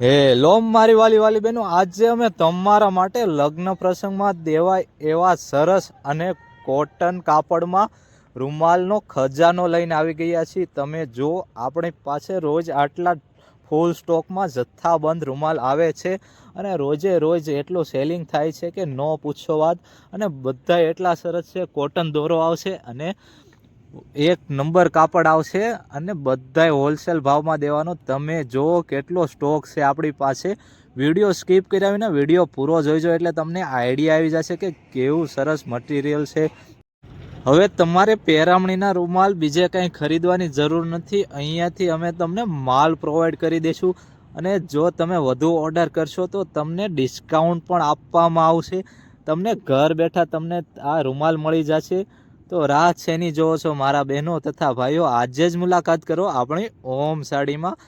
હે, લોમ મારી વાલી વાલી બહેનો, આજે અમે તમારા માટે લગ્ન પ્રસંગમાં દેવાય એવા સરસ અને કોટન કાપડમાં રૂમાલનો ખજાનો લઈને આવી ગયા છીએ. તમે જો, આપણી પાસે રોજ આટલા ફૂલ સ્ટોકમાં જથ્થાબંધ રૂમાલ આવે છે અને રોજે રોજ એટલું સેલિંગ થાય છે કે ન પૂછો વાત. અને બધા એટલા સરસ છે, કોટન દોરો આવશે અને એક નંબર કાપડ આવશે અને બધાય હોલસેલ ભાવમાં દેવાનો. તમે જો કેટલો સ્ટોક છે આપણી પાસે. વીડિયો સ્કીપ કર્યા વિના વીડિયો પૂરો જોઈજો એટલે તમને આઈડિયા આવી જશે કે કેવું સરસ મટીરિયલ છે. હવે તમારે પેરામણીના રૂમાલ બીજે કંઈ ખરીદવાની જરૂર નથી. અહીંયાથી અમે તમને માલ પ્રોવાઈડ કરી દઈશું અને જો તમે વધુ ઓર્ડર કરશો તો તમને ડિસ્કાઉન્ટ પણ આપવામાં આવશે. તમને ઘર બેઠા તમને આ રૂમાલ મળી જશે. તો રાહ શેની જોવો છો? મારા બહેનો તથા ભાઈઓ, આજે જ મુલાકાત કરો આપણી ઓમ સાડીમાં.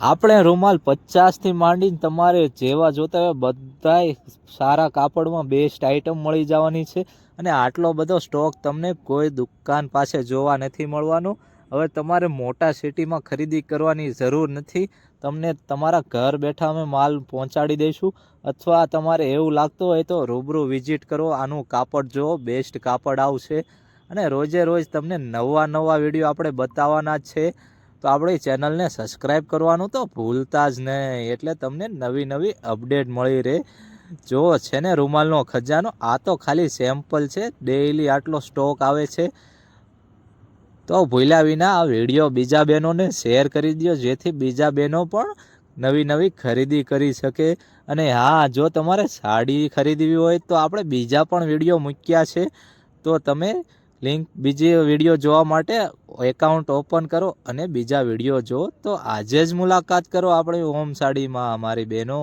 આપણે રૂમાલ પચાસથી માંડીને તમારે જેવા જોતા હોય બધાય સારા કાપડમાં બેસ્ટ આઇટમ મળી જવાની છે. અને આટલો બધો સ્ટોક તમને કોઈ દુકાન પાસે જોવા નથી મળવાનો. હવે તમારે મોટા સિટીમાં ખરીદી કરવાની જરૂર નથી. તમને તમારા ઘર બેઠા અમે માલ પહોંચાડી દઈશું. અથવા તમારે એવું લાગતું હોય તો રૂબરૂ વિઝિટ કરો. આનું કાપડ જુઓ, બેસ્ટ કાપડ આવશે. અને રોજે રોજ તમને નવા નવા વીડિયો આપણે બતાવવાના છે. તો આપણી ચેનલને સબસ્ક્રાઈબ કરવાનું તો ભૂલતા જ નહીં. એટલે તમને નવી નવી અપડેટ મળી રહે. જો છે ને રૂમાલનો ખજાનો, આ તો ખાલી સેમ્પલ છે. ડેઈલી આટલો સ્ટોક આવે છે. તો ભૂલ્યા વિના આ વીડિયો બીજા બહેનોને શેર કરી દો જેથી બીજા બહેનો પણ નવી નવી ખરીદી કરી શકે. અને હા, જો તમારે સાડી ખરીદવી હોય તો આપણે બીજા પણ વીડિયો મૂક્યા છે. તો તમે લિંક બીજી વીડિયો જોવા માટે એકાઉન્ટ ઓપન કરો અને બીજા વીડિયો જો તો આજે જ મુલાકાત કરો આપણી ઓમ સાડીમાં મારી બહેનો.